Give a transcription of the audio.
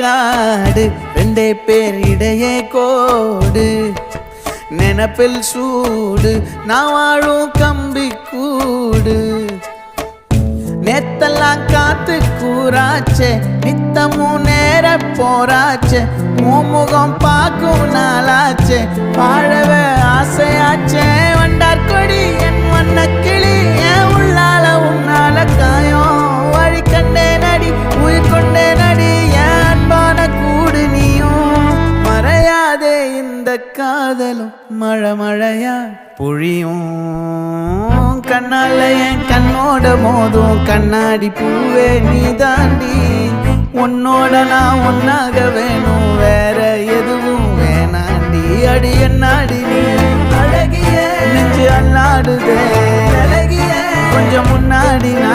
காடு ரெண்டே பேர் இடையே கோடு. நினப்பில் சூடு நான் வாழும் கம்பி கூடு. நேத்தெல்லாம் காத்து கூறாச்சே நித்தமும் நேர போராச்சே மூமுகம் பார்க்கும் நாளாச்சே வாழவே ஆசையாச்சே. இந்த காதலும் மழை மழையா பொழியும். கண்ணால என் கண்ணோட மோதும். கண்ணாடி பூவே நீ தாண்டி உன்னோட நான் ஒன்னாக வேணும். வேற எதுவும் வேணாண்டி. அடி என்னாடி நீ அழகிய நெஞ்சு அல்லாடுதே அழகிய கொஞ்சம் முன்னாடி நான்